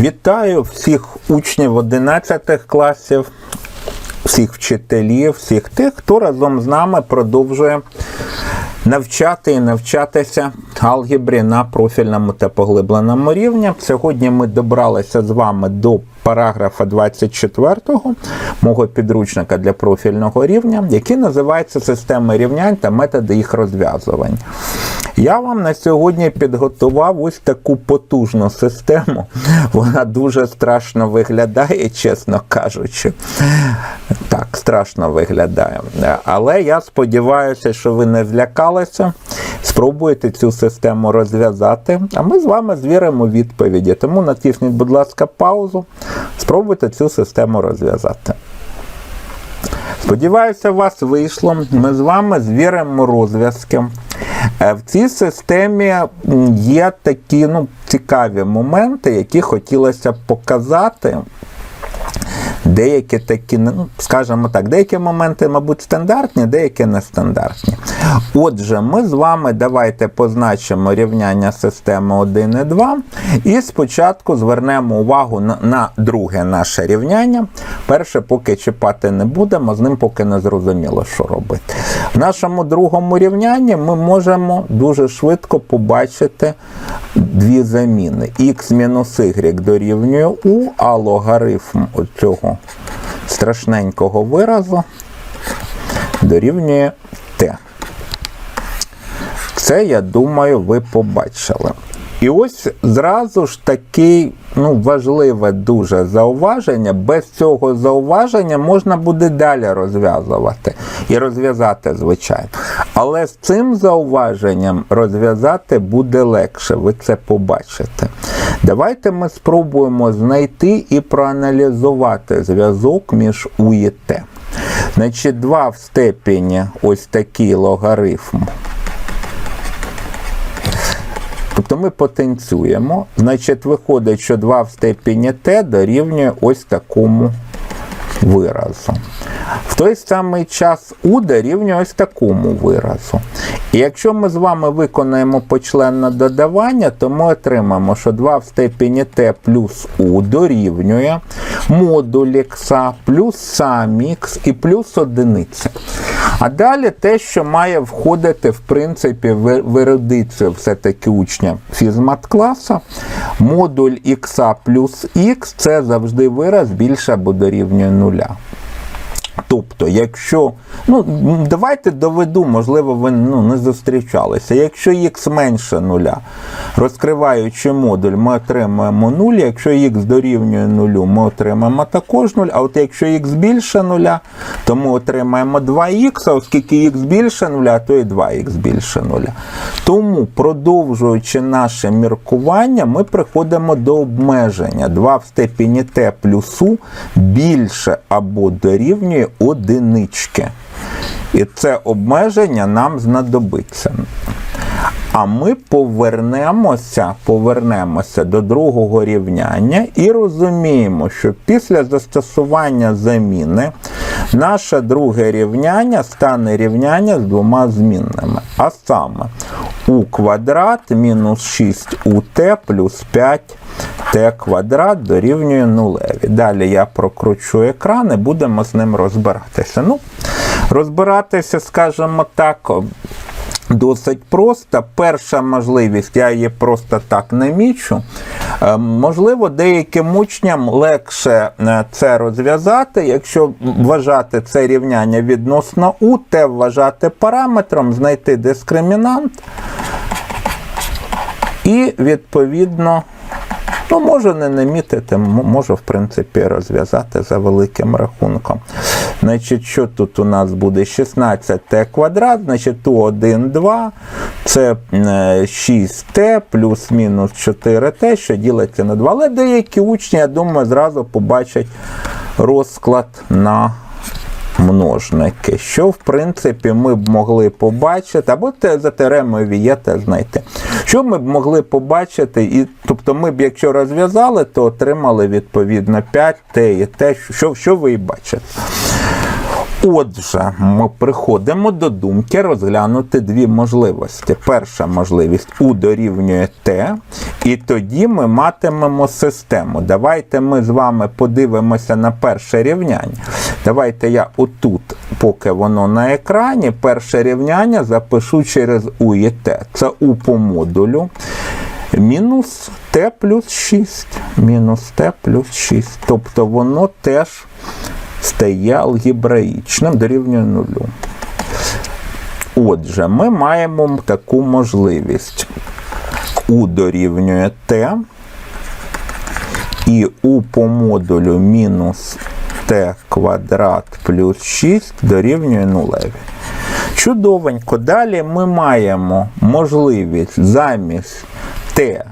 Вітаю всіх учнів 11 класів, всіх вчителів, всіх тих, хто разом з нами продовжує навчати і навчатися алгебрі на профільному та поглибленому рівні. Сьогодні ми добралися з вами до параграфа 24 мого підручника для профільного рівня, який називається Системи рівнянь та методи їх розв'язування. Я вам на сьогодні підготував ось таку потужну систему. Вона дуже страшно виглядає, чесно кажучи. Так, страшно виглядає. Але я сподіваюся, що ви не злякалися. Спробуєте цю систему розв'язати, а ми з вами звіримо відповіді. Тому натисніть, будь ласка, паузу. Спробуйте цю систему розв'язати. Сподіваюся, у вас вийшло. Ми з вами звіримо розв'язки. Е, В цій системі є такі ну, цікаві моменти, які хотілося б показати. Деякі такі, ну, скажімо так, деякі моменти, мабуть, стандартні, деякі нестандартні. Отже, ми з вами давайте позначимо рівняння системи 1 і 2. І спочатку звернемо увагу на, на друге наше рівняння. Перше, поки чіпати не будемо, з ним поки не зрозуміло, що робити. В нашому другому рівнянні ми можемо дуже швидко побачити дві заміни. Х мінус y дорівнює u, а логарифм цього страшненького виразу дорівнює t. Це, я думаю, ви побачили. І ось зразу ж такий ну, важливе дуже зауваження. Без цього зауваження можна буде далі розв'язувати. І розв'язати, звичайно. Але з цим зауваженням розв'язати буде легше, ви це побачите. Давайте ми спробуємо знайти і проаналізувати зв'язок між У і. Значить, 2 в степені ось такий логарифм. Тобто ми потенціюємо. Значить, виходить, що 2 в степені t дорівнює ось такому виразу. В той самий час u дорівнює ось такому виразу. І якщо ми з вами виконаємо почленне додавання, то ми отримаємо, що 2 в степені t плюс u дорівнює модуль х плюс сам х і плюс одиниця. А далі те, що має входити, в принципі, в в все-таки учня фізмат-класа. модуль х плюс х це завжди вираз більше або дорівнює нуля. Тобто, якщо, ну давайте доведу, можливо, ви ну, не зустрічалися. Якщо х менше нуля, розкриваючи модуль, ми отримуємо 0. Якщо х дорівнює нулю, ми отримаємо також 0. А от якщо х більше нуля, то ми отримаємо 2х, а оскільки х більше нуля, то і 2х більше нуля. Тому, продовжуючи наше міркування, ми приходимо до обмеження 2 в степені t плюс u більше або дорівнює одинички. І це обмеження нам знадобиться. А ми повернемося, повернемося до другого рівняння і розуміємо, що після застосування заміни наше друге рівняння стане рівняння з двома змінними. А саме у квадрат мінус 6ut плюс 5t квадрат дорівнює нулеві. Далі я прокручу екран і будемо з ним розбиратися. Ну, розбиратися, скажімо так, Досить просто. Перша можливість, я її просто так не мічу. Е, Можливо, деяким учням легше е, це розв'язати, якщо вважати це рівняння відносно У, те вважати параметром, знайти дискримінант. І відповідно, ну, можу не намітити, можу, в принципі, розв'язати за великим рахунком. Значить, що тут у нас буде 16t квадрат, значить у 1, 2, це е, 6t плюс-мінус 4t, що ділиться на 2. Але деякі учні, я думаю, зразу побачать розклад на множники, що в принципі ми б могли побачити, або те за теоремою Вієта знайти. Що ми б могли побачити, і тобто ми б, якщо розв'язали, то отримали відповідно 5 те і те, що, що ви бачите. Отже, ми приходимо до думки розглянути дві можливості. Перша можливість У дорівнює Т, і тоді ми матимемо систему. Давайте ми з вами подивимося на перше рівняння. Давайте я отут, поки воно на екрані, перше рівняння запишу через У і Т. Це У по модулю. Мінус Т плюс 6. Мінус Т плюс 6. Тобто воно теж стає алгебраїчним дорівнює нулю. Отже, ми маємо таку можливість. У дорівнює Т, і У по модулю мінус Т квадрат плюс 6 дорівнює нулеві. Чудовенько. Далі ми маємо можливість замість Т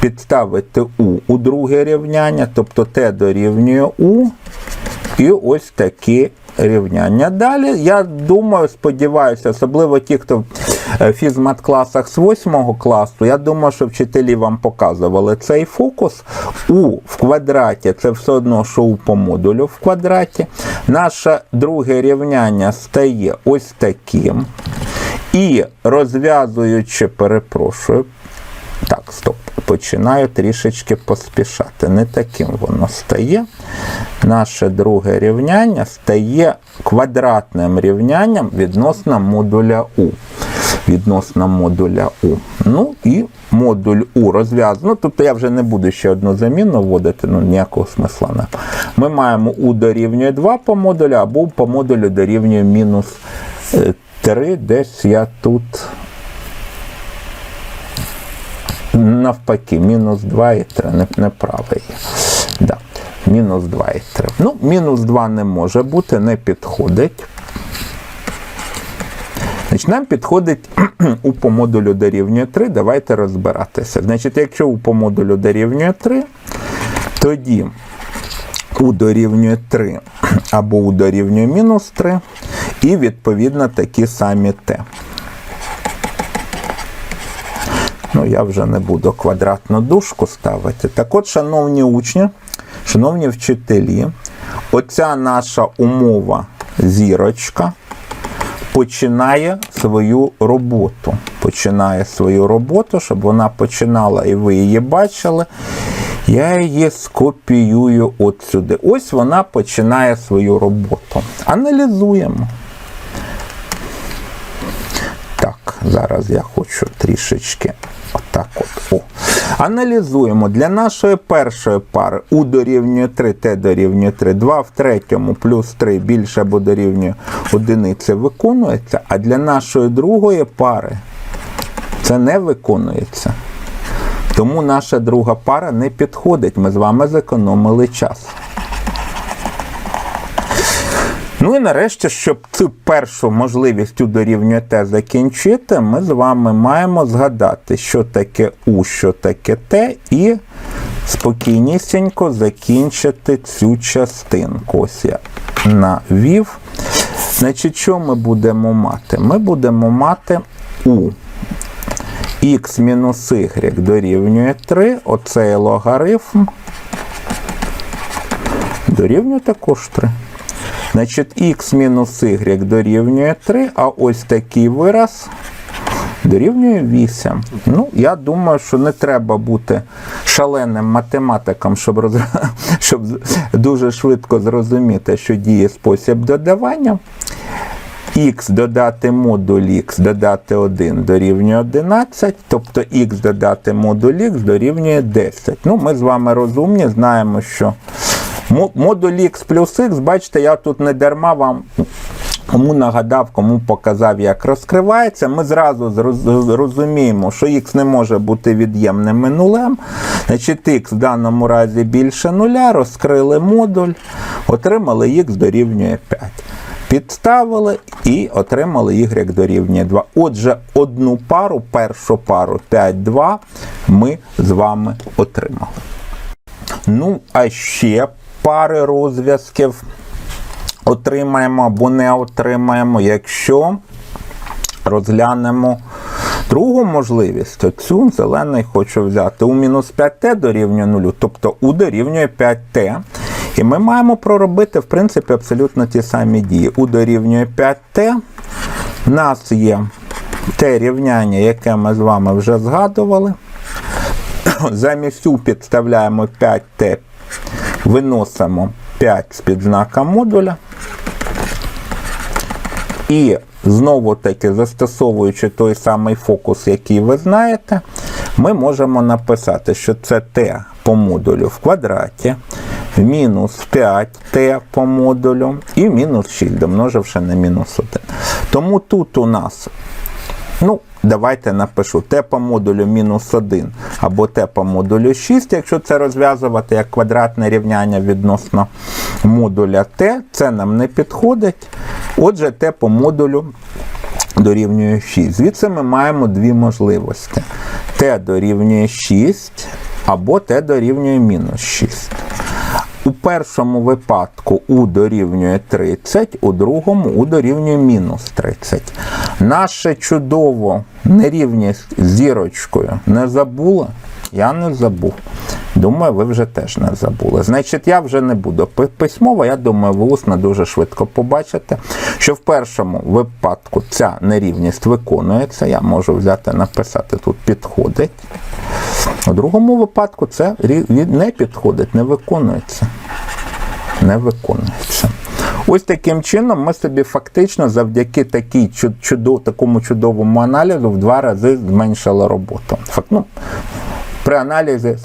підставити У у друге рівняння, тобто Т дорівнює У. І ось такі рівняння. Далі, я думаю, сподіваюся, особливо ті, хто в е, фізмат-класах з 8 класу, я думаю, що вчителі вам показували цей фокус. У в квадраті це все одно, що у по модулю в квадраті. Наше друге рівняння стає ось таким. І розв'язуючи, перепрошую, так, стоп. Починаю трішечки поспішати. Не таким воно стає. Наше друге рівняння стає квадратним рівнянням відносно модуля У. Відносно модуля У. Ну і модуль У розв'язано. Ну, тобто я вже не буду ще одну заміну вводити, ну ніякого смисла не. Ми маємо У дорівнює 2 по модулю, або по модулю дорівнює мінус е, 3. Десь я тут навпаки, мінус 2 і 3, не, неправий. Да. Мінус 2 і 3. Ну, мінус 2 не може бути, не підходить. Значить, нам підходить у по модулю дорівнює 3. Давайте розбиратися. Значить, якщо у по модулю дорівнює 3, тоді у дорівнює 3 або у дорівнює мінус 3, і відповідно такі самі Т. Ну, я вже не буду квадратну дужку ставити. Так от, шановні учні, шановні вчителі, оця наша умова зірочка починає свою роботу. Починає свою роботу, щоб вона починала і ви її бачили. Я її скопіюю от сюди. Ось вона починає свою роботу. Аналізуємо. Так, зараз я хочу трішечки отак от. О. Аналізуємо. Для нашої першої пари У дорівнює 3, Т дорівнює 3, 2 в третьому плюс 3 більше або дорівнює одиниці виконується, а для нашої другої пари це не виконується. Тому наша друга пара не підходить. Ми з вами зекономили час. Ну і нарешті, щоб цю першу можливість у дорівнює Т закінчити, ми з вами маємо згадати, що таке У, що таке Т, і спокійнісінько закінчити цю частинку. Ось я навів. Значить, що ми будемо мати? Ми будемо мати У х мінус y дорівнює 3, оцей логарифм дорівнює також 3. Значить, х мінус y дорівнює 3, а ось такий вираз дорівнює 8. Ну, я думаю, що не треба бути шаленим математиком, щоб, роз... щоб дуже швидко зрозуміти, що діє спосіб додавання. Х додати модуль х додати 1 дорівнює 11, тобто х додати модуль х дорівнює 10. Ну, Ми з вами розумні, знаємо, що модуль х плюс х, бачите, я тут не дарма вам кому нагадав, кому показав, як розкривається. Ми зразу розуміємо, що х не може бути від'ємним нулем. Значить, х в даному разі більше нуля, розкрили модуль, отримали х дорівнює 5. Підставили і отримали y дорівнює 2. Отже, одну пару, першу пару 5, 2 ми з вами отримали. Ну, а ще пари розв'язків отримаємо або не отримаємо, якщо розглянемо другу можливість. Оцю зелений хочу взяти у мінус 5t дорівнює 0, тобто у дорівнює 5t. І ми маємо проробити, в принципі, абсолютно ті самі дії. У дорівнює 5t. У нас є те рівняння, яке ми з вами вже згадували. Замість у підставляємо 5t, виносимо 5 з-під знака модуля. І знову таки, застосовуючи той самий фокус, який ви знаєте, ми можемо написати, що це t по модулю в квадраті, мінус 5t по модулю і мінус 6, домноживши на мінус 1. Тому тут у нас, ну, давайте напишу t по модулю мінус 1 або t по модулю 6, якщо це розв'язувати як квадратне рівняння відносно модуля t, це нам не підходить. Отже, t по модулю дорівнює 6. Звідси ми маємо дві можливості. t дорівнює 6 або t дорівнює мінус 6. У першому випадку у дорівнює 30, у другому у дорівнює мінус 30. Наше чудово нерівність з зірочкою не забула? Я не забув. Думаю, ви вже теж не забули. Значить, я вже не буду письмово, я думаю, ви усно дуже швидко побачите, що в першому випадку ця нерівність виконується. Я можу взяти, написати тут підходить. У другому випадку це не підходить, не виконується. Не виконується. Ось таким чином ми собі фактично завдяки такій чудо, такому чудовому аналізу в два рази зменшили роботу. Фак- ну, при аналізі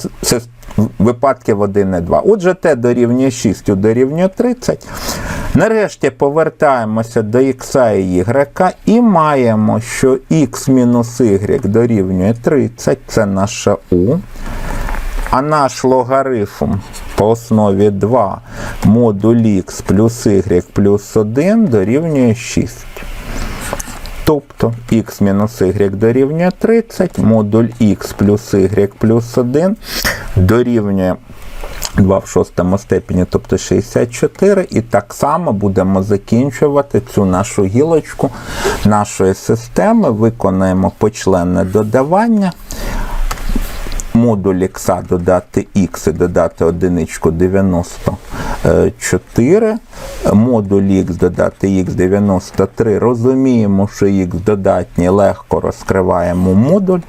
випадків 1 і 2. Отже, t дорівнює 6, дорівнює 30. Нарешті повертаємося до х і y і маємо, що x мінус y дорівнює 30, це наше u. А наш логарифм по основі 2 модуль х плюс y плюс 1 дорівнює 6. Тобто x мінус y дорівнює 30, модуль x плюс y плюс 1 дорівнює 2 в шостому степені, тобто 64. І так само будемо закінчувати цю нашу гілочку нашої системи. Виконаємо почленне додавання. Модуль х додати х і додати одиничку 94. Модуль х додати х 93. Розуміємо, що х додатній легко розкриваємо модуль.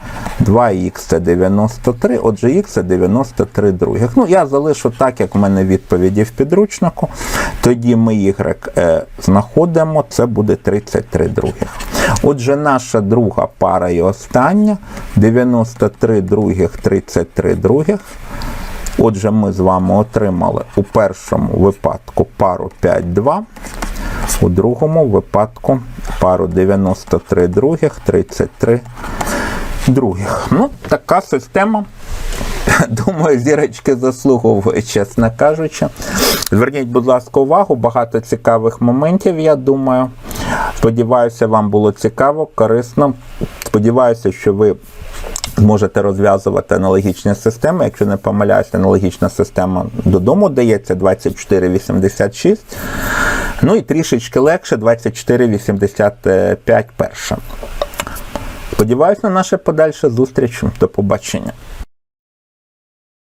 2х це 93, отже, х це 93 других. Ну, я залишу так, як в мене відповіді в підручнику. Тоді ми y е, знаходимо, це буде 33 других. Отже, наша друга пара і остання 93 других, 33 других. Отже, ми з вами отримали у першому випадку пару 5-2, у другому випадку пару 93 других, 33 других. Ну, така система. Думаю, зірочки заслуговує, чесно кажучи. Зверніть, будь ласка, увагу, багато цікавих моментів, я думаю. Сподіваюся, вам було цікаво, корисно. Сподіваюся, що ви зможете розв'язувати аналогічні системи. Якщо не помиляюся, аналогічна система додому дається 2486. Ну і трішечки легше 2485 перша. Сподіваюся на наше подальше зустріч. До побачення.